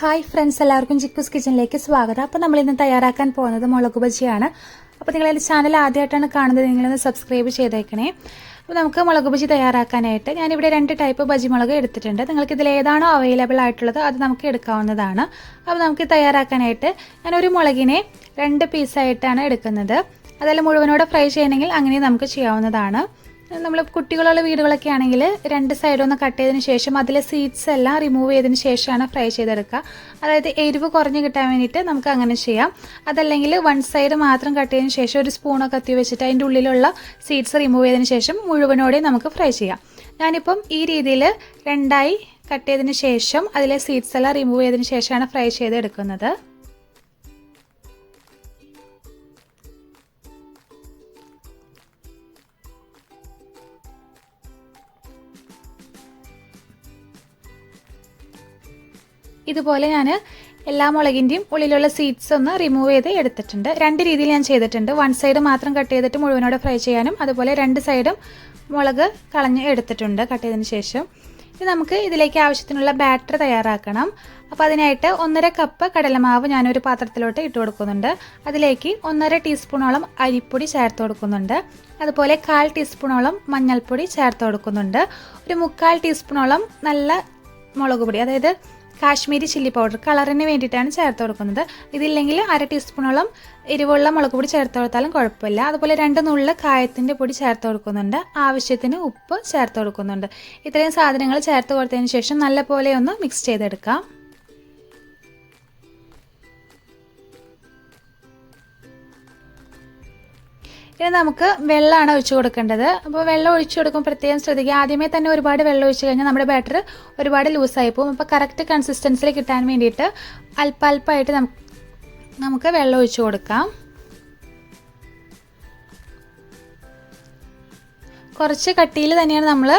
Hi friends എല്ലാവർക്കും ചിക്കൂസ് കിച്ചണിലേക്ക് സ്വാഗതം. അപ്പോൾ നമ്മൾ ഇന്ന് തയ്യാറാക്കാൻ പോകുന്നത് മുളക് ബജിയാണ്. അപ്പോൾ നിങ്ങൾ എന്റെ ചാനൽ ആദ്യമായിട്ടാണ് കാണുന്നത് നിങ്ങളൊന്ന് സബ്സ്ക്രൈബ് ചെയ്തേക്കണേ. അപ്പോൾ നമുക്ക് മുളക് ബജി തയ്യാറാക്കാനായിട്ട് ഞാനിവിടെ രണ്ട് ടൈപ്പ് ബജി മുളക് എടുത്തിട്ടുണ്ട്. നിങ്ങൾക്ക് ഇതിൽ ഏതാണോ അവൈലബിൾ ആയിട്ടുള്ളത് അത് നമുക്ക് എടുക്കാവുന്നതാണ്. അപ്പോൾ നമുക്ക് തയ്യാറാക്കാനായിട്ട് ഞാനൊരു മുളകിനെ രണ്ട് പീസായിട്ടാണ് എടുക്കുന്നത്. അതെല്ലാം മുഴുവനോടെ ഫ്രൈ ചെയ്യണമെങ്കിൽ അങ്ങനെ നമുക്ക് ചെയ്യാവുന്നതാണ്. നമ്മൾ കുട്ടികളുള്ള വീടുകളൊക്കെ ആണെങ്കിൽ രണ്ട് സൈഡ് ഒന്ന് കട്ട് ചെയ്തതിന് ശേഷം അതിലെ സീഡ്സ് എല്ലാം റിമൂവ് ചെയ്തതിന് ശേഷമാണ് ഫ്രൈ ചെയ്തെടുക്കുക. അതായത് എരിവ് കുറഞ്ഞ് കിട്ടാൻ വേണ്ടിയിട്ട് നമുക്ക് അങ്ങനെ ചെയ്യാം. അതല്ലെങ്കിൽ വൺ സൈഡ് മാത്രം കട്ട് ചെയ്തതിന് ശേഷം ഒരു സ്പൂണൊക്കെ കത്തി വെച്ചിട്ട് അതിന്റെ ഉള്ളിലുള്ള സീഡ്സ് റിമൂവ് ചെയ്തതിന് ശേഷം മുഴുവനോടെ നമുക്ക് ഫ്രൈ ചെയ്യാം. ഞാനിപ്പം ഈ രീതിയിൽ രണ്ടായി കട്ട് ചെയ്തതിന് ശേഷം അതിലെ സീഡ്സ് എല്ലാം റിമൂവ് ചെയ്തതിന് ശേഷമാണ് ഫ്രൈ ചെയ്തെടുക്കുന്നത്. ഇതുപോലെ ഞാൻ എല്ലാ മുളകിന്റെയും ഉള്ളിലുള്ള സീഡ്സ് ഒന്ന് റിമൂവ് ചെയ്ത് എടുത്തിട്ടുണ്ട്. രണ്ട് രീതിയിൽ ഞാൻ ചെയ്തിട്ടുണ്ട്. വൺ സൈഡ് മാത്രം കട്ട് ചെയ്തിട്ട് മുഴുവനോടെ ഫ്രൈ ചെയ്യാനും അതുപോലെ രണ്ട് സൈഡും മുളക് കളഞ്ഞ് എടുത്തിട്ടുണ്ട് കട്ട് ചെയ്തതിന് ശേഷം. ഇനി നമുക്ക് ഇതിലേക്ക് ആവശ്യത്തിനുള്ള ബാറ്റർ തയ്യാറാക്കണം. അപ്പോൾ അതിനായിട്ട് ഒന്നര കപ്പ് കടലമാവ് ഞാനൊരു പാത്രത്തിലോട്ട് ഇട്ട് കൊടുക്കുന്നുണ്ട്. അതിലേക്ക് ഒന്നര ടീസ്പൂണോളം അരിപ്പൊടി ചേർത്ത് കൊടുക്കുന്നുണ്ട്. അതുപോലെ കാൽ ടീസ്പൂണോളം മഞ്ഞൾപ്പൊടി ചേർത്ത് കൊടുക്കുന്നുണ്ട്. ഒരു മുക്കാൽ ടീസ്പൂണോളം നല്ല മുളക് പൊടി അതായത് കാശ്മീരി ചില്ലി പൗഡർ കളറിന് വേണ്ടിയിട്ടാണ് ചേർത്ത് കൊടുക്കുന്നത്. ഇതില്ലെങ്കിൽ അര ടീസ്പൂണോളം എരിവുള്ള മുളക് പൊടി ചേർത്ത് കൊടുത്താലും കുഴപ്പമില്ല. അതുപോലെ രണ്ട് നുള്ള കായത്തിന്റെ പൊടി ചേർത്ത് കൊടുക്കുന്നുണ്ട്. ആവശ്യത്തിന് ഉപ്പ് ചേർത്ത് കൊടുക്കുന്നുണ്ട്. ഇത്രയും സാധനങ്ങൾ ചേർത്ത് കൊടുത്തതിന് ശേഷം നല്ലപോലെ ഒന്ന് മിക്സ് ചെയ്തെടുക്കാം. ഇനി നമുക്ക് വെള്ളമാണ് ഒഴിച്ചു കൊടുക്കേണ്ടത്. അപ്പോൾ വെള്ളം ഒഴിച്ചു കൊടുക്കുമ്പോൾ പ്രത്യേകം ശ്രദ്ധിക്കുക. ആദ്യമേ തന്നെ ഒരുപാട് വെള്ളം ഒഴിച്ചു കഴിഞ്ഞാൽ നമ്മുടെ ബാറ്റർ ഒരുപാട് ലൂസായി പോകും. അപ്പോൾ കറക്റ്റ് കൺസിസ്റ്റൻസിൽ കിട്ടാൻ വേണ്ടിയിട്ട് അല്പാൽപ്പായിട്ട് നമുക്ക് വെള്ളം ഒഴിച്ചു കൊടുക്കാം. കുറച്ച് കട്ടിയിൽ തന്നെയാണ് നമ്മൾ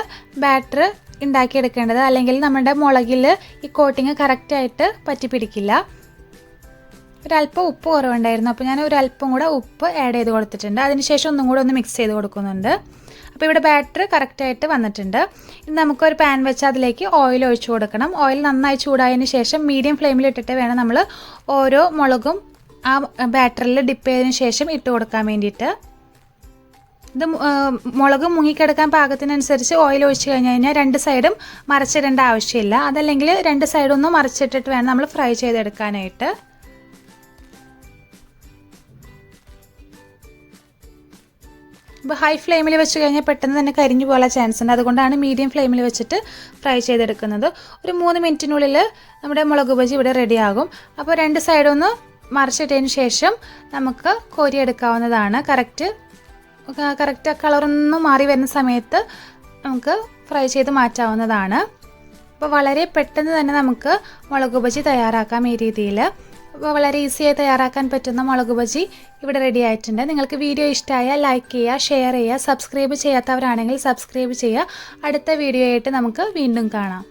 ബാറ്റർ ഉണ്ടാക്കിയെടുക്കേണ്ടത്. അല്ലെങ്കിൽ നമ്മുടെ മുളകിൽ ഈ കോട്ടിങ് കറക്റ്റായിട്ട് പറ്റി പിടിക്കില്ല ഒരല്പം ഉപ്പ് കുറവുണ്ടായിരുന്നു. അപ്പോൾ ഞാൻ ഒരല്പം കൂടെ ഉപ്പ് ആഡ് ചെയ്ത് കൊടുത്തിട്ടുണ്ട്. അതിനുശേഷം ഒന്നും കൂടെ ഒന്ന് മിക്സ് ചെയ്ത് കൊടുക്കുന്നുണ്ട്. അപ്പോൾ ഇവിടെ ബാറ്റർ കറക്റ്റായിട്ട് വന്നിട്ടുണ്ട്. ഇനി നമുക്കൊരു പാൻ വെച്ച് അതിലേക്ക് ഓയിൽ ഒഴിച്ചു കൊടുക്കണം. ഓയിൽ നന്നായി ചൂടായതിന് ശേഷം മീഡിയം ഫ്ലെയിമിൽ ഇട്ടിട്ട് വേണം നമ്മൾ ഓരോ മുളകും ആ ബാറ്ററിൽ ഡിപ്പ് ചെയ്തതിന് ശേഷം ഇട്ട് കൊടുക്കാൻ വേണ്ടിയിട്ട്. ഇത് മുളക് മുങ്ങിക്കിടക്കാൻ പാകത്തിനനുസരിച്ച് ഓയിൽ ഒഴിച്ച് കഴിഞ്ഞ് കഴിഞ്ഞാൽ രണ്ട് സൈഡും മറിച്ചിടേണ്ട ആവശ്യമില്ല. അതല്ലെങ്കിൽ രണ്ട് സൈഡൊന്നും മറിച്ചിട്ടിട്ട് വേണം നമ്മൾ ഫ്രൈ ചെയ്തെടുക്കാനായിട്ട്. ഇപ്പോൾ ഹൈ ഫ്ലെയിമിൽ വെച്ച് കഴിഞ്ഞാൽ പെട്ടെന്ന് തന്നെ കരിഞ്ഞു പോകാൻ ചാൻസ് ഉണ്ട്. അതുകൊണ്ടാണ് മീഡിയം ഫ്ലെയിമിൽ വെച്ചിട്ട് ഫ്രൈ ചെയ്തെടുക്കുന്നത്. ഒരു മൂന്ന് മിനിറ്റിനുള്ളിൽ നമ്മുടെ മുളക് ബജി ഇവിടെ റെഡിയാകും അപ്പോൾ രണ്ട് സൈഡൊന്ന് മറിച്ചിട്ടതിന് ശേഷം നമുക്ക് കോരിയെടുക്കാവുന്നതാണ് കറക്റ്റ് കറക്റ്റ് കളറൊന്നും മാറി വരുന്ന സമയത്ത് നമുക്ക് ഫ്രൈ ചെയ്ത് മാറ്റാവുന്നതാണ്. അപ്പോൾ വളരെ പെട്ടെന്ന് തന്നെ നമുക്ക് മുളക് ബജി തയ്യാറാക്കാം ഈ രീതിയിൽ വളരെ ഈസിയായി തയ്യാറാക്കാൻ പറ്റുന്ന മുളക് ബജി ഇവിടെ റെഡി ആയിട്ടുണ്ട്. നിങ്ങൾക്ക് വീഡിയോ ഇഷ്ടമായാൽ ലൈക്ക് ചെയ്യുക ഷെയർ ചെയ്യുക സബ്സ്ക്രൈബ് ചെയ്യാത്തവരാണെങ്കിൽ സബ്സ്ക്രൈബ് ചെയ്യുക. അടുത്ത വീഡിയോ ആയിട്ട് നമുക്ക് വീണ്ടും കാണാം.